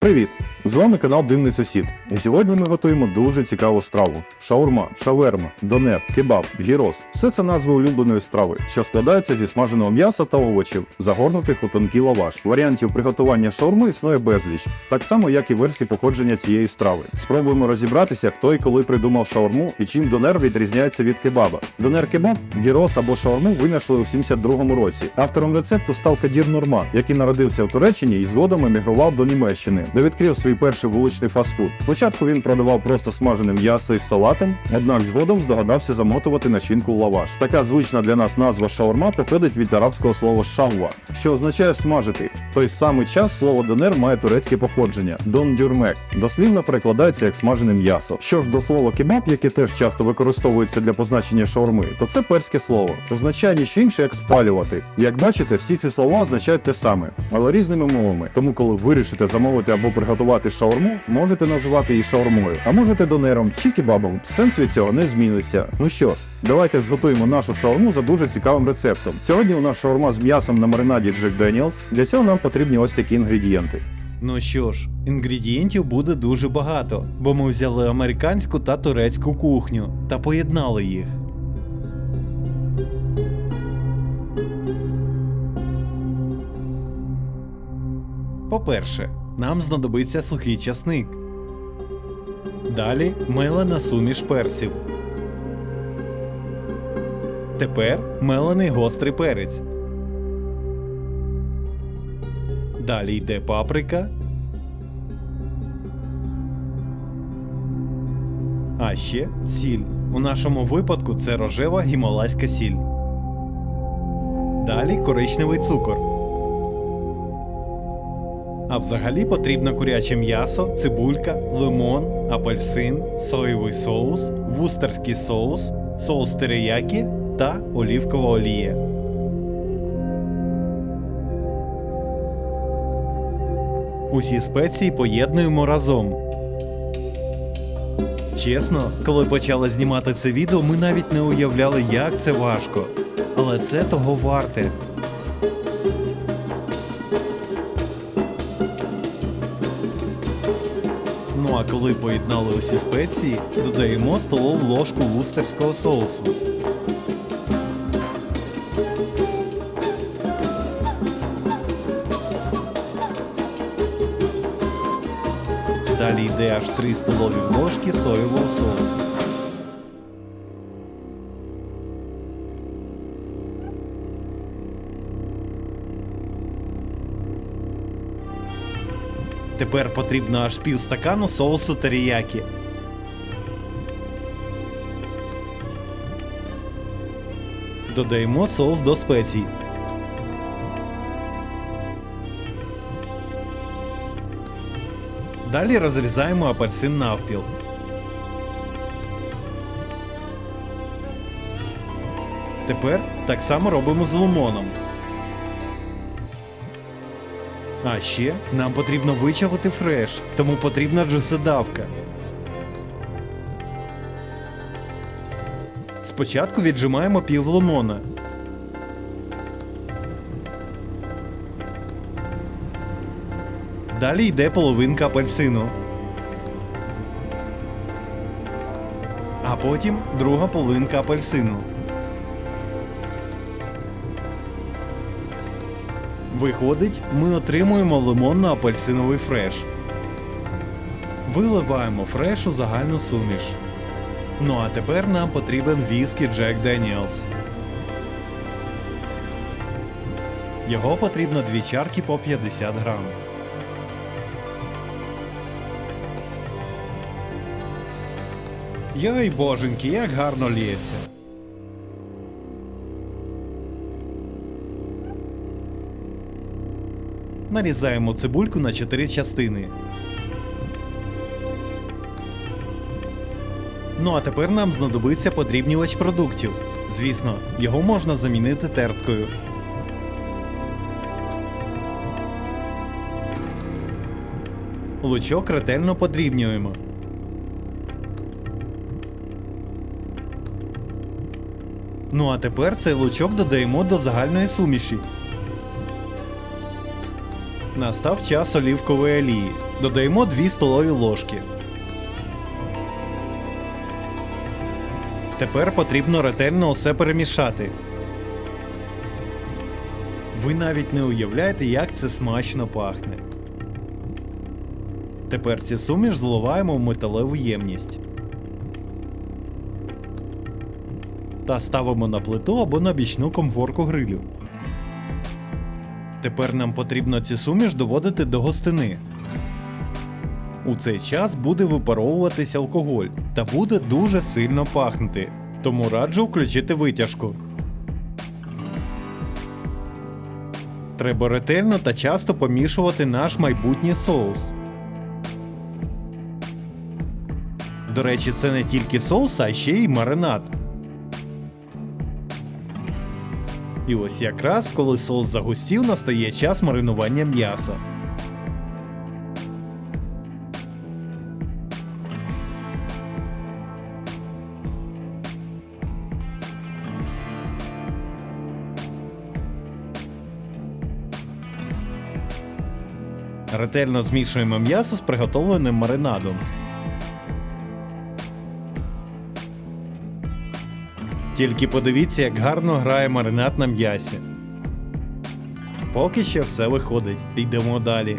Привіт! З вами канал Дивний Сусід. І сьогодні ми готуємо дуже цікаву страву: шаурма, шаверма, донер, кебаб, гірос. Все це назви улюбленої страви, що складаються зі смаженого м'яса та овочів, загорнутих у тонкий лаваш. Варіантів приготування шаурми існує безліч, так само як і версії походження цієї страви. Спробуємо розібратися, хто і коли придумав шаурму і чим донер відрізняється від кебаба. Донер кебаб, гірос або шаурму винайшли у 72-му році. Автором рецепту став Кадір Нурман, який народився в Туреччині і згодом емігрував до Німеччини, де відкрив свій перший вуличний фастфуд. Спочатку він продавав просто смажене м'ясо із салатом, однак згодом здогадався замотувати начинку в лаваш. Така звична для нас назва шаурма походить від арабського слова шавва, що означає смажити. В той самий час слово донер має турецьке походження дон дюрмек, дослівно перекладається як смажене м'ясо. Що ж до слова кебаб, яке теж часто використовується для позначення шаурми, то це перське слово, означає ніщо інше як спалювати. Як бачите, всі ці слова означають те саме, але різними мовами. Тому, коли вирішите замовити або приготувати шаурму, можете називати її шаурмою, а можете донером чи кебабом. Сенс від цього не зміниться. Ну що давайте зготуємо нашу шаурму за дуже цікавим рецептом. Сьогодні у нас шаурма з м'ясом на маринаді Jack Daniels. Для цього нам потрібні ось такі інгредієнти. Ну що ж, інгредієнтів буде дуже багато, бо ми взяли американську та турецьку кухню та поєднали їх. По-перше, нам знадобиться сухий часник. Далі мелена суміш перців. Тепер мелений гострий перець. Далі йде паприка. А ще сіль. У нашому випадку це рожева гімалайська сіль. Далі коричневий цукор. А взагалі потрібно куряче м'ясо, цибулька, лимон, апельсин, соєвий соус, вустерський соус, соус териякі та олівкова олія. Усі спеції поєднуємо разом. Чесно, коли почали знімати це відео, ми навіть не уявляли, як це важко. Але це того варте. А коли поєднали усі спеції, додаємо столову ложку вустерського соусу. Далі йде аж 3 столові ложки соєвого соусу. Тепер потрібно аж пів стакану соусу теріякі. Додаємо соус до спецій. Далі розрізаємо апельсин навпіл. Тепер так само робимо з лимоном. А ще нам потрібно вичавити фреш, тому потрібна джуседавка. Спочатку віджимаємо пів лимона. Далі йде половинка апельсину. А потім друга половинка апельсину. Виходить, ми отримуємо лимонно-апельсиновий фреш. Виливаємо фреш у загальну суміш. Ну а тепер нам потрібен віскі Джек Daniels. Його потрібно дві чарки по 50 грам. Йой боженьки, як гарно лється. Нарізаємо цибульку на 4 частини. Ну а тепер нам знадобиться подрібнювач продуктів. Звісно, його можна замінити терткою. Лучок ретельно подрібнюємо. Ну а тепер цей лучок додаємо до загальної суміші. Настав час олівкової олії. Додаємо 2 столові ложки. Тепер потрібно ретельно усе перемішати. Ви навіть не уявляєте, як це смачно пахне. Тепер цю суміш зливаємо в металеву ємність. Та ставимо на плиту або на бічну комфорку грилю. Тепер нам потрібно цю суміш доводити до гостини. У цей час буде випаровуватись алкоголь та буде дуже сильно пахнути. Тому раджу включити витяжку. Треба ретельно та часто помішувати наш майбутній соус. До речі, це не тільки соус, а ще й маринад. І ось якраз коли соус загустів, настає час маринування м'яса. Ретельно змішуємо м'ясо з приготовленим маринадом. Тільки подивіться, як гарно грає маринад на м'ясі. Поки що все виходить, йдемо далі.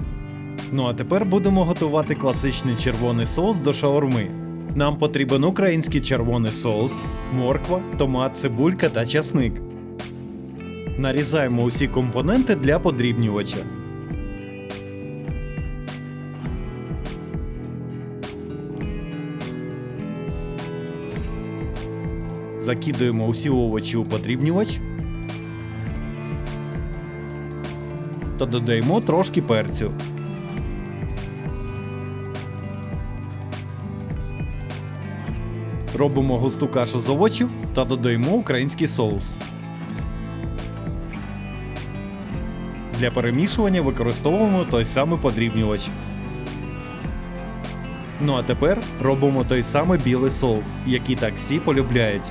Ну а тепер будемо готувати класичний червоний соус до шаурми. Нам потрібен український червоний соус, морква, томат, цибулька та часник. Нарізаємо усі компоненти для подрібнювача. Закидуємо усі овочі у подрібнювач та додаємо трошки перцю. Робимо густу кашу з овочів та додаємо український соус. Для перемішування використовуємо той самий подрібнювач. Ну а тепер робимо той самий білий соус, який так всі полюбляють.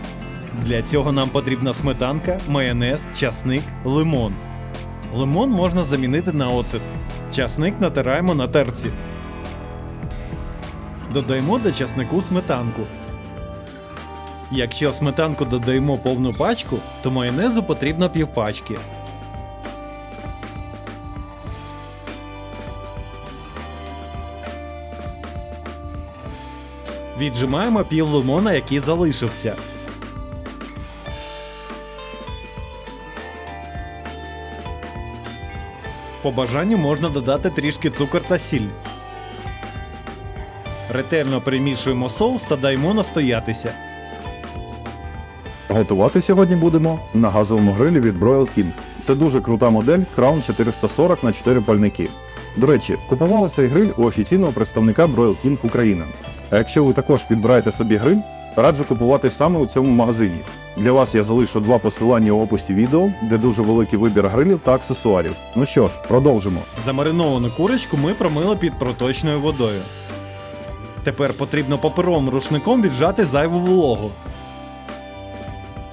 Для цього нам потрібна сметанка, майонез, часник, лимон. Лимон можна замінити на оцет. Часник натираємо на терці. Додаємо до часнику сметанку. Якщо сметанку додаємо повну пачку, то майонезу потрібно півпачки. Віджимаємо пів лимона, який залишився. По бажанню можна додати трішки цукор та сіль. Ретельно перемішуємо соус та даємо настоятися. Готувати сьогодні будемо на газовому грилі від Broil King. Це дуже крута модель Crown 440 на 4 пальники. До речі, купували цей гриль у офіційного представника Broil King Україна. А якщо ви також підбираєте собі гриль, раджу купувати саме у цьому магазині. Для вас я залишу два посилання у описі відео, де дуже великий вибір грилів та аксесуарів. Ну що ж, продовжимо. Замариновану курочку ми промили під проточною водою. Тепер потрібно паперовим рушником віджати зайву вологу.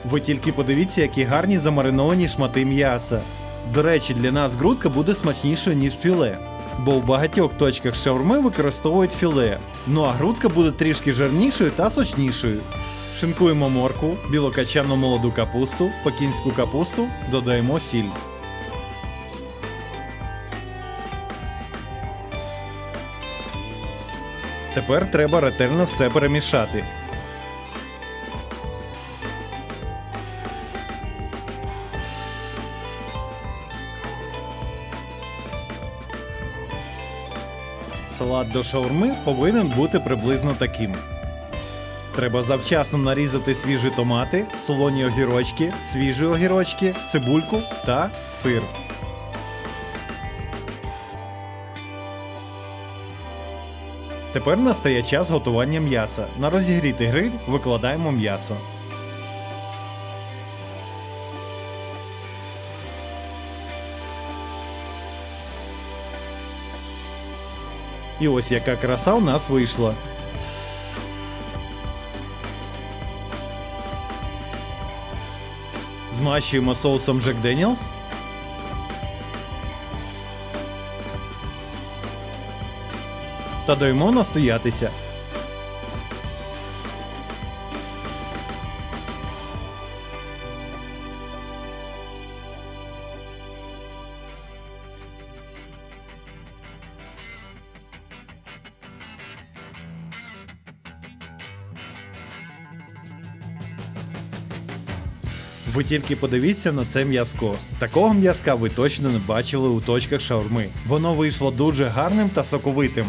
Ви тільки подивіться, які гарні замариновані шмати м'яса. До речі, для нас грудка буде смачнішою, ніж філе. Бо в багатьох точках шаурми використовують філе. Ну а грудка буде трішки жирнішою та сочнішою. Шинкуємо моркву, білокачану молоду капусту, пекінську капусту, додаємо сіль. Тепер треба ретельно все перемішати. Салат до шаурми повинен бути приблизно таким. Треба завчасно нарізати свіжі томати, солоні огірочки, свіжі огірочки, цибульку та сир. Тепер настає час готування м'яса. На розігрітий гриль викладаємо м'ясо. І ось яка краса у нас вийшла. Змащуємо соусом Джек Daniels. Та даймо настоятися. Ви тільки подивіться на це м'язко. Такого м'язка ви точно не бачили у точках шаурми. Воно вийшло дуже гарним та соковитим.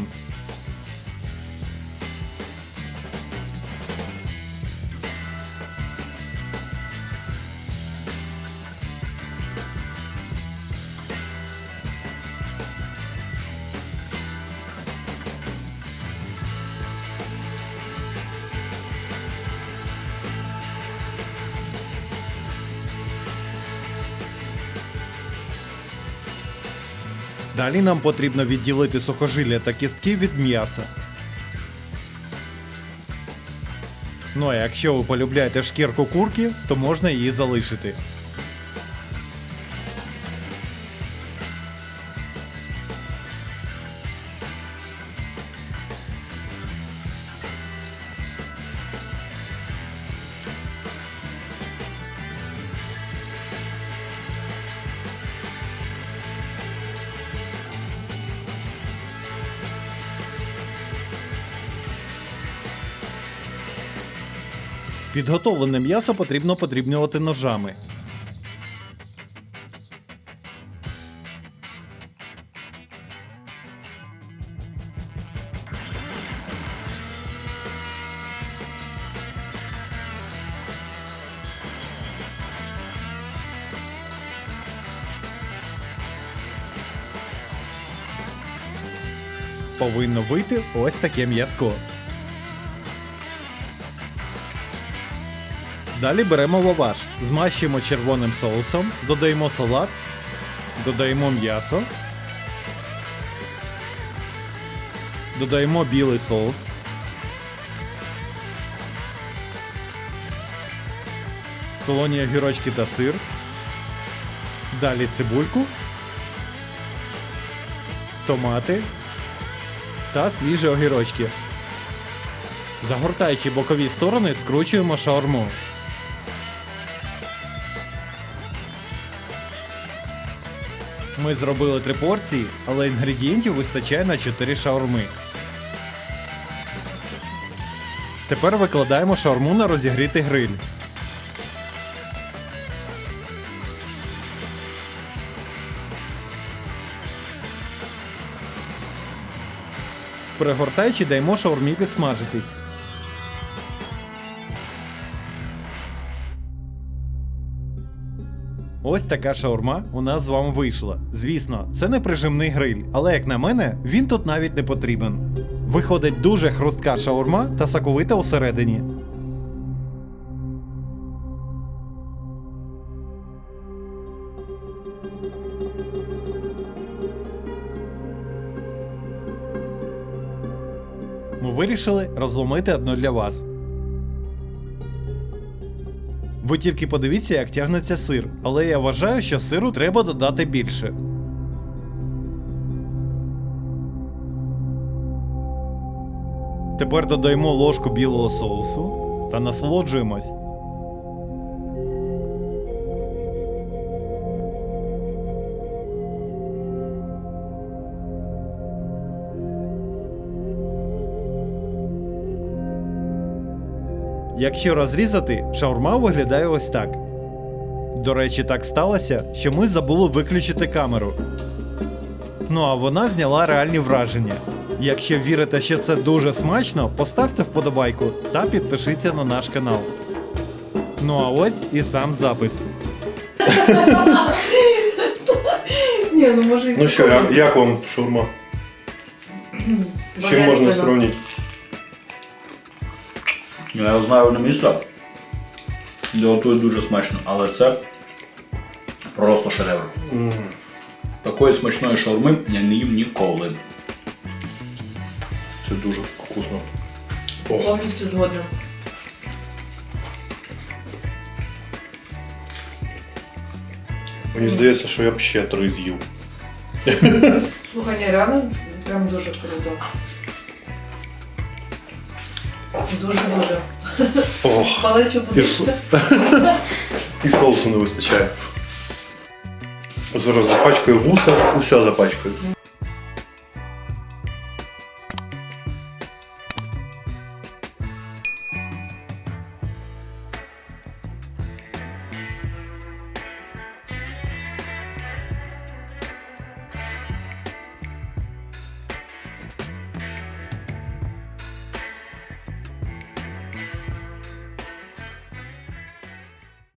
Далі нам потрібно відділити сухожилля та кістки від м'яса. Ну а якщо ви полюбляєте шкірку курки, то можна її залишити. Підготовлене м'ясо потрібно подрібнювати ножами. Повинно вийти ось таке м'язко. Далі беремо лаваш, змащуємо червоним соусом, додаємо салат, додаємо м'ясо, додаємо білий соус, солоні огірочки та сир, далі цибульку, томати та свіжі огірочки. Загортаючи бокові сторони, скручуємо шаурму. Ми зробили три порції, але інгредієнтів вистачає на 4 шаурми. Тепер викладаємо шаурму на розігрітий гриль. Перегортаючи, даємо шаурмі підсмажитись. Ось така шаурма у нас з вами вийшла. Звісно, це не прижимний гриль, але як на мене, він тут навіть не потрібен. Виходить дуже хрустка шаурма та соковита усередині. Ми вирішили розломити одну для вас. Ви тільки подивіться, як тягнеться сир, але я вважаю, що сиру треба додати більше. Тепер додаємо ложку білого соусу та насолоджуємось. Якщо розрізати, шаурма виглядає ось так. До речі, так сталося, що ми забули виключити камеру. Ну а вона зняла реальні враження. Якщо вірите, що це дуже смачно, поставте вподобайку та підпишіться на наш канал. Ну а ось і сам запис. Ні, ну може і Ну що, як, як вам шаурма? З чим можна сравнити? Я знаю одне місце, де готують дуже смачно, але це просто шедевр. Такої смачної шаурми я не їв ніколи. Це дуже вкусно. Повністю згодна. Мені здається, що я б ще три з'їв. Слухай, ні, реально прям дуже круто. Дуже-дуже. Ох, Палечу буде. і соусу не вистачає. Зараз запачкаю вуса, усе запачкаю.